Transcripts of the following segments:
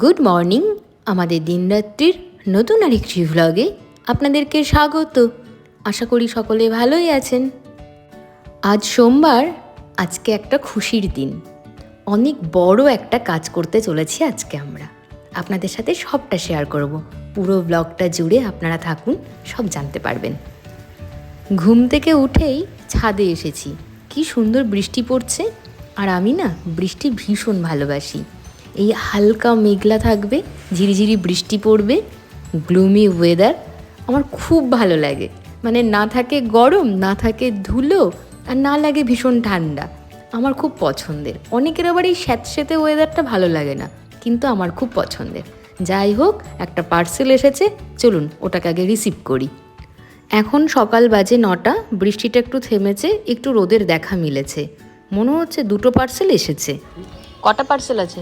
Good morning আমাদের দিনরাত্রির নতুন আরেকটি ভ্লগে আপনাদেরকে স্বাগত। আশা করি সকলে ভালোই আছেন। আজ সোমবার, আজকে একটা খুশির দিন। অনেক বড় একটা কাজ করতে চলেছি আজকে আমরা। আপনাদের সাথে সবটা শেয়ার করব। পুরো ব্লগটা জুড়ে আপনারা থাকুন, সব জানতে পারবেন। ঘুম থেকে উঠেই ছাদে এসেছি। কি সুন্দর বৃষ্টি পড়ছে। আর আমি না বৃষ্টি ভীষণ ভালোবাসি। এই হালকা মেঘলা থাকবে, ঝিরিঝিরি বৃষ্টি পড়বে গ্লুমি ওয়েদার আমার খুব ভালো লাগে। মানে না থাকে গরম, না থাকে ধুলো, আর না লাগে ভীষণ ঠান্ডা। আমার খুব পছন্দের। অনেকের আবার এই স্যাঁতস্যাঁতে ওয়েদারটা ভালো লাগে না, কিন্তু আমার খুব পছন্দের। যাই হোক, একটা পার্সেল এসেছে, চলুন ওটাকে আগে রিসিভ করি। এখন সকাল বাজে নটা, বৃষ্টিটা একটু থেমেছে, একটু রোদের দেখা মিলেছে। মনে হচ্ছে দুটো পার্সেল এসেছে। কটা পার্সেল আছে?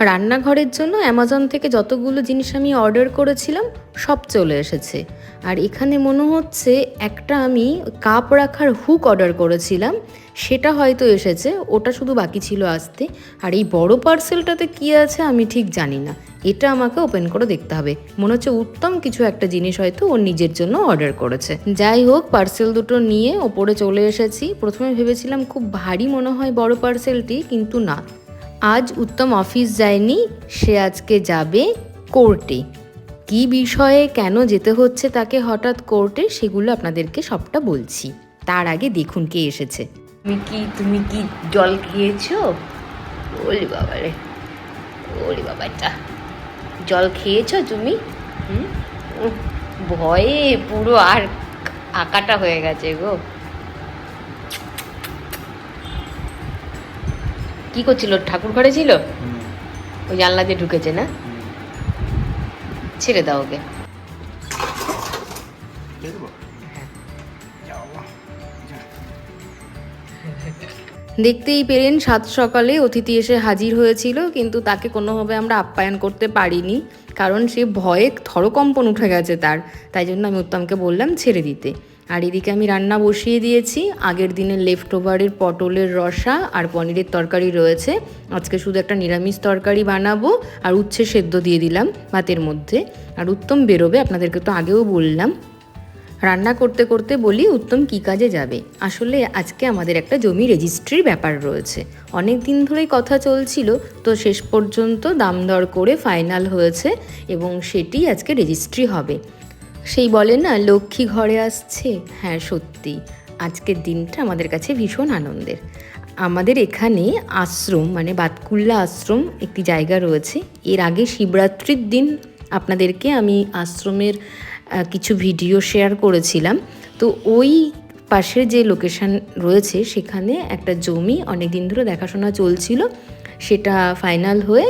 রান্নাঘরের জন্য অ্যামাজন থেকে যতগুলো জিনিস আমি অর্ডার করেছিলাম, সব চলে এসেছে। আর এখানে মনে হচ্ছে একটা আমি কাপ রাখার হুক অর্ডার করেছিলাম, সেটা হয়তো এসেছে, ওটা শুধু বাকি ছিল আসতে। আর এই বড় পার্সেলটাতে কী আছে আমি ঠিক জানি না। এটা আমাকে ওপেন করে দেখতে হবে। মনে হচ্ছে উত্তম কিছু একটা জিনিস হয়তো ওর নিজের জন্য অর্ডার করেছে। যাই হোক পার্সেল দুটো নিয়ে ওপরে চলে এসেছি। প্রথমে ভেবেছিলাম খুব ভারী মনে হয় বড় পার্সেলটি কিন্তু না। আজ উত্তম অফিস যায়নি, সে আজকে যাবে কোর্টে কি বিষয়ে কেন যেতে হচ্ছে তাকে হঠাৎ কোর্টে সেগুলো আপনাদেরকে সবটা বলছি। তার আগে দেখুন কে এসেছে। তুমি কি তুমি কি জল খেয়েছো? ওলি বাবা রে ওলি বাবাটা। জল খেয়েছো তুমি? ভয়ে পুরো আর আঁকাটা হয়ে গেছে গো। কি করছিল? ঠাকুর ঘরে ছিল? ওই জানলা দিয়ে ঢুকেছে না? ছেড়ে দাও ওকে। দেখতেই পেলেন সাত সকালে অতিথি এসে হাজির হয়েছিল, কিন্তু তাকে কোনোভাবে আমরা আপ্যায়ন করতে পারিনি, কারণ সে ভয়ে থরকম্পন উঠে গেছে তার। তাই জন্য আমি উত্তমকে বললাম, ছেড়ে দিতে। আর এদিকে আমি রান্না বসিয়ে দিয়েছি। আগের দিনের লেফট ওভারের পটলের রসা আর পনিরের তরকারি রয়েছে। আজকে শুধু একটা নিরামিষ তরকারি বানাবো আর উচ্ছে সেদ্ধ দিয়ে দিলাম ভাতের মধ্যে। আর উত্তম বেরোবে, আপনাদেরকে তো আগেও বললাম। রান্না করতে করতে বলি, উত্তম, কী কাজে যাবে? আসলে আজকে আমাদের একটা জমি রেজিস্ট্রির ব্যাপার রয়েছে। অনেক দিন ধরেই কথা চলছিল, তো শেষ পর্যন্ত দাম দর করে ফাইনাল হয়েছে এবং সেটি আজকে রেজিস্ট্রি হবে। সেই বলে না, লক্ষ্মী ঘরে আসছে? হ্যাঁ সত্যি। আজকের দিনটা আমাদের কাছে ভীষণ আনন্দের। আমাদের এখানে আশ্রম মানে বাতকুল্লা আশ্রম একটি জায়গা রয়েছে। এর আগে শিবরাত্রির দিন আপনাদেরকে আমি আশ্রমের কিছু ভিডিও শেয়ার করেছিলাম। তো ওই পাশের যে লোকেশন রয়েছে, সেখানে একটা জমি অনেক দিন ধরে দেখাশোনা চলছিল। সেটা ফাইনাল হয়ে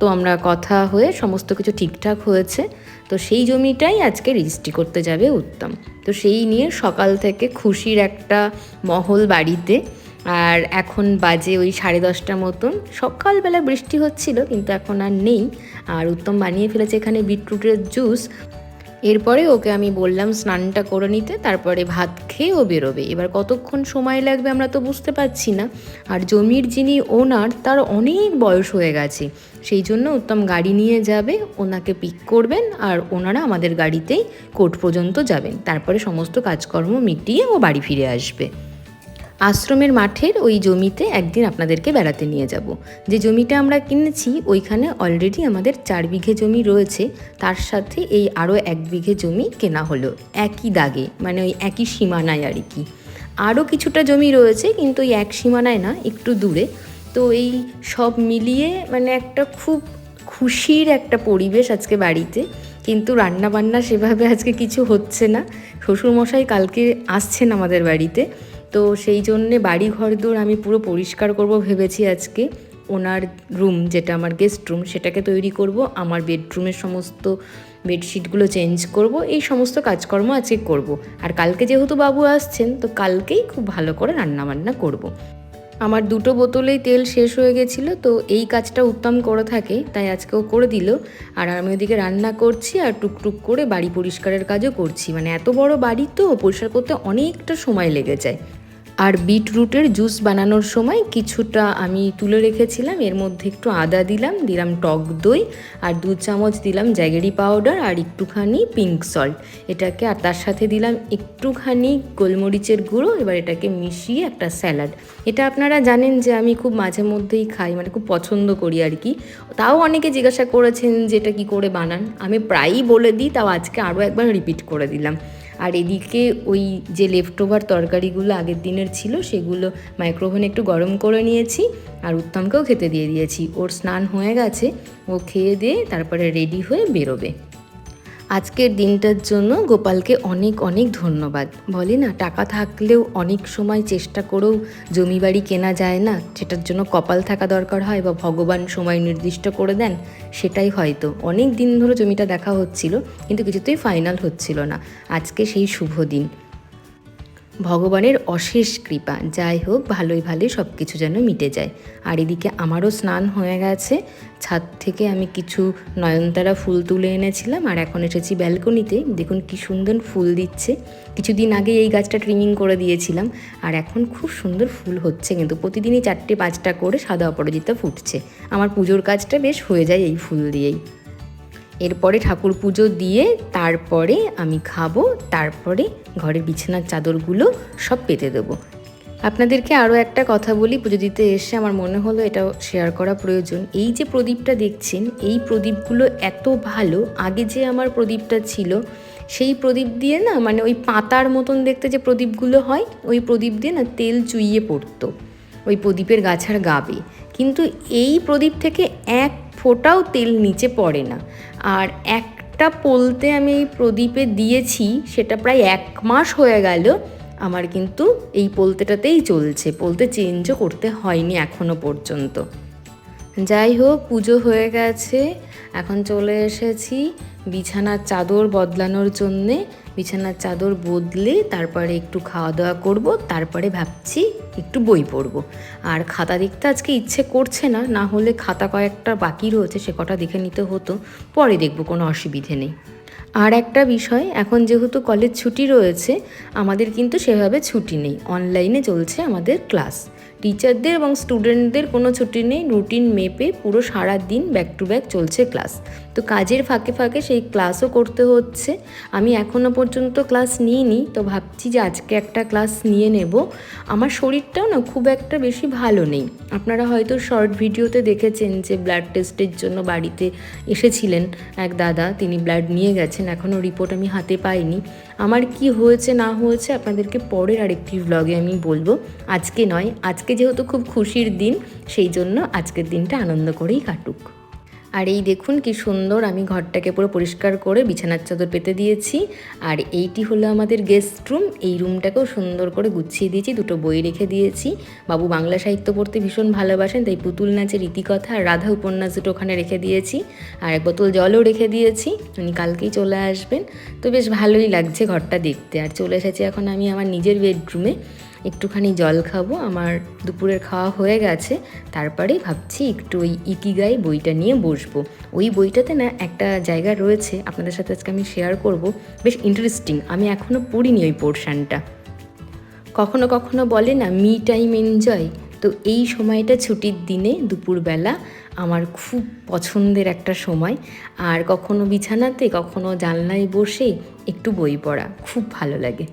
তো আমরা কথা হয়ে সমস্ত কিছু ঠিকঠাক হয়েছে। তো সেই জমিটাই আজকে রেজিস্ট্রি করতে যাবে উত্তম। তো সেই নিয়ে সকাল থেকে খুশির একটা মহল বাড়িতে। আর এখন বাজে ওই সাড়ে দশটা মতন। সকালবেলা বৃষ্টি হচ্ছিল, কিন্তু এখন আর নেই। আর উত্তম বানিয়ে ফেলেছে এখানে বিটরুটের জুস। এরপরে ওকে আমি বললাম, স্নানটা করে নিতে, তারপরে ভাত খেয়ে ও বেরোবে। এবার কতক্ষণ সময় লাগবে আমরা তো বুঝতে পারছি না। আর জমির যিনি ওনার তার অনেক বয়স হয়ে গেছে। সেই জন্য উত্তম গাড়ি নিয়ে যাবে, ওনাকে পিক করবেন আর ওনারা আমাদের গাড়িতেই কোর্ট পর্যন্ত যাবেন। তারপরে সমস্ত কাজকর্ম মিটিয়ে ও বাড়ি ফিরে আসবে। আশ্রমের মাঠের ওই জমিতে একদিন আপনাদেরকে বেড়াতে নিয়ে যাব। যে জমিটা আমরা কিনেছি, ওইখানে অলরেডি আমাদের চার বিঘে জমি রয়েছে। তার সাথে এই আরও এক বিঘে জমি কেনা হলো। একই দাগে মানে ওই একই সীমানায় আর কি। আরও কিছুটা জমি রয়েছে, কিন্তু ওই এক সীমানায় না, একটু দূরে। তো এই সব মিলিয়ে মানে একটা খুব খুশির একটা পরিবেশ আজকে বাড়িতে। কিন্তু রান্না বান্না সেভাবে আজকে কিছু হচ্ছে না। শ্বশুরমশাই কালকে আসছেন আমাদের বাড়িতে। তো সেই জন্যে বাড়ি ঘর দূর আমি পুরো পরিষ্কার করব ভেবেছি আজকে। ওনার রুম যেটা আমার গেস্ট রুম সেটাকে তৈরি করব, আমার বেডরুমের সমস্ত বেডশিটগুলো চেঞ্জ করব, এই সমস্ত কাজকর্ম আজকে করব। আর কালকে যেহেতু বাবু আসছেন, তো কালকেই খুব ভালো করে রান্না বান্না করব। আমার দুটো বোতলেই তেল শেষ হয়ে গেছিল, তো এই কাজটা উত্তম করে থাকে, তাই আজকেও করে দিল। আর আমি ওদিকে রান্না করছি আর টুকটুক করে বাড়ি পরিষ্কারের কাজও করছি। মানে এত বড় বাড়ি তো পরিষ্কার করতে অনেকটা সময় লেগে যায়। আর বিটরুটের জুস বানানোর সময় কিছুটা আমি তুলে রেখেছিলাম, এর মধ্যে একটু আদা দিলাম দিলাম টক দই আর দু চামচ দিলাম জ্যাগেরি পাউডার আর একটুখানি পিঙ্ক সল্ট। এটাকে আর তার সাথে দিলাম একটুখানি গোলমরিচের গুঁড়ো, এবার এটাকে মিশিয়ে একটা স্যালাড। এটা আপনারা জানেন যে আমি খুব মাঝে মধ্যেই খাই মানে খুব পছন্দ করি আর কি। তাও অনেকে জিজ্ঞাসা করেছেন যে এটা কী করে বানান? আমি প্রায়ই বলে দিই, তাও আজকে আরও একবার রিপিট করে দিলাম। আর এদিকে ওই যে লেফট ওভার তরকারিগুলো আগের দিনের ছিল, সেগুলো মাইক্রোওভেনে একটু গরম করে নিয়েছি আর উত্তমকেও খেতে দিয়ে দিয়েছি। ওর স্নান হয়ে গেছে, ও খেয়ে দিয়ে তারপরে রেডি হয়ে বেরোবে। আজকের দিনটার জন্য গোপালকে অনেক অনেক ধন্যবাদ। বলে না, টাকা থাকলেও অনেক সময় চেষ্টা করেও জমি বাড়ি কেনা যায় না। সেটার জন্য কপাল থাকা দরকার হয় বা ভগবান সময় নির্দিষ্ট করে দেন, সেটাই হয়তো। অনেক দিন ধরে জমিটা দেখা হচ্ছিল, কিন্তু কিছুতেই ফাইনাল হচ্ছিল না। আজকে সেই শুভ দিন। ভগবানের অশেষ কৃপা। যাই হোক, ভালোই ভালোই সব কিছু যেন মিটে যায়। আর এদিকে আমারও স্নান হয়ে গেছে। ছাদ থেকে আমি কিছু নয়নতারা ফুল তুলে এনেছিলাম আর এখন এসেছি ব্যালকনিতে। দেখুন কি সুন্দর ফুল দিচ্ছে। কিছুদিন আগে এই গাছটা ট্রিমিং করে দিয়েছিলাম আর এখন খুব সুন্দর ফুল হচ্ছে কিন্তু প্রতিদিনই চারটে পাঁচটা করে সাদা অপরাজিতা ফুটছে। আমার পুজোর কাজটা বেশ হয়ে যায় এই ফুল দিয়েই। এরপরে ঠাকুর পুজো দিয়ে তারপরে আমি খাব, তারপরে ঘরের বিছানার চাদরগুলো সব পেতে দেবো। আপনাদেরকে আরও একটা কথা বলি, পুজো দিতে এসে আমার মনে হলো এটা শেয়ার করা প্রয়োজন। এই যে প্রদীপটা দেখছেন, এই প্রদীপগুলো এত ভালো, আগে যে আমার প্রদীপটা ছিল, সেই প্রদীপ দিয়ে না মানে ওই পাতার মতন দেখতে যে প্রদীপগুলো হয়, ওই প্রদীপ দিয়ে না তেল চুইয়ে পড়তো, ওই প্রদীপের গাছার গাবে। কিন্তু এই প্রদীপ থেকে এক ফোঁটাও তেল নিচে পড়ে না। আর একটা পোলতে আমি এই প্রদীপে দিয়েছি, সেটা প্রায় এক মাস হয়ে গেল, আমার কিন্তু এই পোলতেটাতেই চলছে। পোলতে চেঞ্জও করতে হয়নি এখনও পর্যন্ত। যাই হোক, পুজো হয়ে গেছে, এখন চলে এসেছি বিছানার চাদর বদলানোর জন্যে। বিছানার চাদর বদলে তারপরে একটু খাওয়া দাওয়া করব, তারপরে ভাবছি একটু বই পড়ব। আর খাতা দেখতে আজকে ইচ্ছে করছে না না হলে খাতা কয়েকটা বাকি রয়েছে, সে কটা দেখে নিতে হতো, পরে দেখব, কোনো অসুবিধে নেই। আর একটা বিষয়, এখন যেহেতু কলেজ ছুটি রয়েছে, আমাদের কিন্তু সেভাবে ছুটি নেই, অনলাইনে চলছে আমাদের ক্লাস। টিচারদের এবং স্টুডেন্টদের কোনো ছুটি নেই রুটিন মেপে পুরো সারা দিন ব্যাক টু ব্যাক চলছে ক্লাস তো কাজের ফাঁকে ফাঁকে সেই ক্লাসও করতে হচ্ছে। আমি এখনও পর্যন্ত ক্লাস নিইনি, তো ভাবছি যে আজকে একটা ক্লাস নিয়ে নেব। আমার শরীরটাও না খুব একটা বেশি ভালো নেই। আপনারা হয়তো শর্ট ভিডিওতে দেখেছেন যে ব্লাড টেস্টের জন্য বাড়িতে এসেছিলেন এক দাদা, তিনি ব্লাড নিয়ে গেছেন এখনও রিপোর্ট আমি হাতে পাইনি। আমার কি হয়েছে না হয়েছে আপনাদেরকে পরের আরেকটি ব্লগে আমি বলব। আজকে নয়, আজকে যেহেতু খুব খুশির দিন, সেই জন্য আজকের দিনটা আনন্দ করেই কাটুক। আর এই দেখুন কি সুন্দর, আমি ঘরটাকে পুরো পরিষ্কার করে বিছানার চাদর পেতে দিয়েছি। আর এইটি হলো আমাদের গেস্ট রুম এই রুমটাকেও সুন্দর করে গুছিয়ে দিয়েছি, দুটো বই রেখে দিয়েছি। বাবু বাংলা সাহিত্য পড়তে ভীষণ ভালোবাসেন, তাই পুতুল নাচের রীতিকথা আর রাধা উপন্যাস দুটো ওখানে রেখে দিয়েছি। আর এক বোতল জলও রেখে দিয়েছি, উনি কালকেই চলে আসবেন। তো বেশ ভালোই লাগছে ঘরটা দেখতে। আর চলে এসেছি এখন আমি আমার নিজের বেডরুমে একটুখানি জল খাব, আমার দুপুরের খাওয়া হয়ে গেছে। তারপরে ভাবছি একটু ওই ইকিগাই বইটা নিয়ে বসবো। ওই বইটাতে না একটা জায়গা রয়েছে, আপনাদের সাথে আজকে আমি শেয়ার করব। বেশ ইন্টারেস্টিং আমি এখনও পড়িনি ওই পোর্শনটা কখনো কখনো বলে না মি টাইম এনজয় তো এই সময়টা ছুটির দিনে দুপুরবেলা আমার খুব পছন্দের একটা সময়। আর কখনো বিছানাতে, কখনো জানলায় বসে একটু বই পড়া, খুব ভালো লাগে।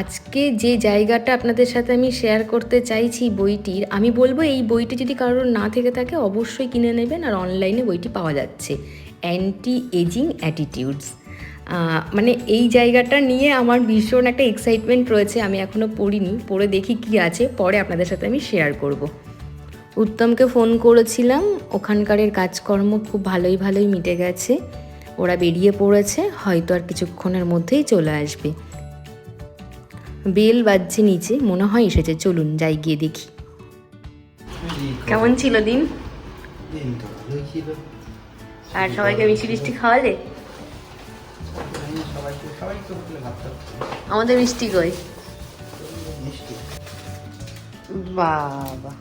আজকে যে জায়গাটা আপনাদের সাথে আমি শেয়ার করতে চাইছি বইটির, আমি বলব এই বইটি যদি কারোর না থেকে থাকে অবশ্যই কিনে নেবেন আর অনলাইনে বইটি পাওয়া যাচ্ছে। অ্যান্টি এজিং অ্যাটিটিউডস মানে এই জায়গাটা নিয়ে আমার ভীষণ একটা এক্সাইটমেন্ট রয়েছে, আমি এখনও পড়িনি, পড়ে দেখি কি আছে, পরে আপনাদের সাথে আমি শেয়ার করব। উত্তমকে ফোন করেছিলাম, ওখানকারের কাজকর্ম খুব ভালোই ভালোই মিটে গেছে, ওরা বেরিয়ে পড়েছে, হয়তো আর কিছুক্ষণের মধ্যেই চলে আসবে। বেল বাজছে নিচে, মনে হয় এসেছে। চলুন, যাই গিয়ে দেখি। কেমন ছিল দিন? আর সবাইকে মিষ্টি মিষ্টি খাওয়ালে? আমাদের মিষ্টি কই? মিষ্টি বাবা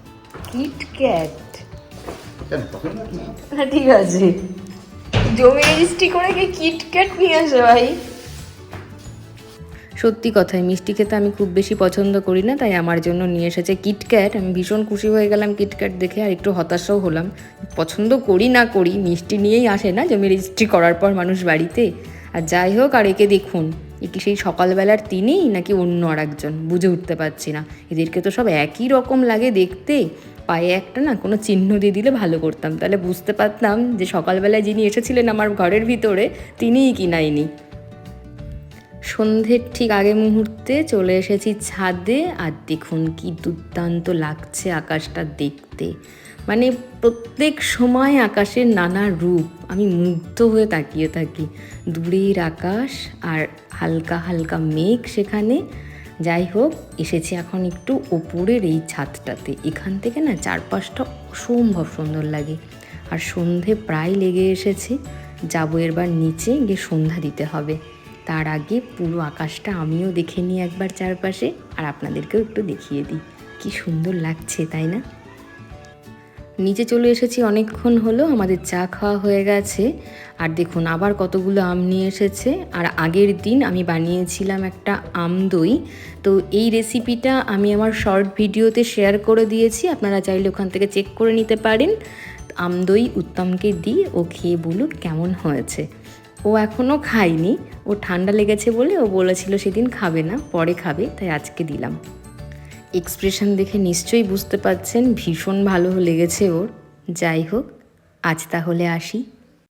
কিটক্যাট ঠিক আছে। জমি রেজিস্ট্রি করে কি কিটক্যাট নিয়ে আসে ভাই? সত্যি কথাই, মিষ্টি খেতে আমি খুব বেশি পছন্দ করি না, তাই আমার জন্য নিয়ে এসেছে কিটক্যাট আমি ভীষণ খুশি হয়ে গেলাম কিটক্যাট দেখে, আর একটু হতাশাও হলাম। পছন্দ করি না করি, মিষ্টি নিয়েই আসে না, জমি রেজিস্ট্রি করার পর মানুষ বাড়িতে। আর যাই হোক, আর একে দেখুন, এ কি সেই সকালবেলার তিনিই নাকি অন্য আর একজন বুঝে উঠতে পারছি না। এদেরকে তো সব একই রকম লাগে দেখতে। পায়ে একটা না, কোনো চিহ্ন দিয়ে দিলে ভালো করতাম। তাহলে বুঝতে পারতাম যে সকালবেলায় যিনি এসেছিলেন আমার ঘরের ভিতরে, তিনিই কি নাইনি সন্ধ্যের ঠিক আগে মুহূর্তে চলে এসেছি ছাদে। আর দেখুন কি দুর্দান্ত লাগছে আকাশটা দেখতে। মানে প্রত্যেক সময় আকাশের নানা রূপ। আমি মুগ্ধ হয়ে তাকিয়ে থাকি। দূরের আকাশ আর হালকা হালকা মেঘ সেখানে। যাই হোক, এসেছি এখন একটু ওপরের এই ছাদটাতে। এখান থেকে না চারপাশটা অসম্ভব সুন্দর লাগে। আর সন্ধে প্রায় লেগে এসেছে। যাব এবার নিচে গিয়ে সন্ধ্যা দিতে হবে। তার আগে পুরো আকাশটা আমিও দেখে নিই একবার চারপাশে, আর আপনাদেরকেও একটু দেখিয়ে দিই। কি সুন্দর লাগছে, তাই না? নিচে চলে এসেছি, অনেকক্ষণ হলো, আমাদের চা খাওয়া হয়ে গেছে। আর দেখুন, আবার কতগুলো আম নিয়ে এসেছে। আর আগের দিন আমি বানিয়েছিলাম একটা আম দই। তো এই রেসিপিটা আমি আমার শর্ট ভিডিওতে শেয়ার করে দিয়েছি। আপনারা চাইলে ওখান থেকে চেক করে নিতে পারেন। আম দই উত্তমকে দিই, ও খেয়ে বলুক কেমন হয়েছে। ও এখনও খায়নি। ও ঠান্ডা লেগেছে বলে ও বলেছিল সেদিন খাবে না, পরে খাবে, তাই আজকে দিলাম। এক্সপ্রেশন দেখে নিশ্চয়ই বুঝতে পারছেন, ভীষণ ভালো লেগেছে ওর। যাই হোক, আজ তাহলে আসি।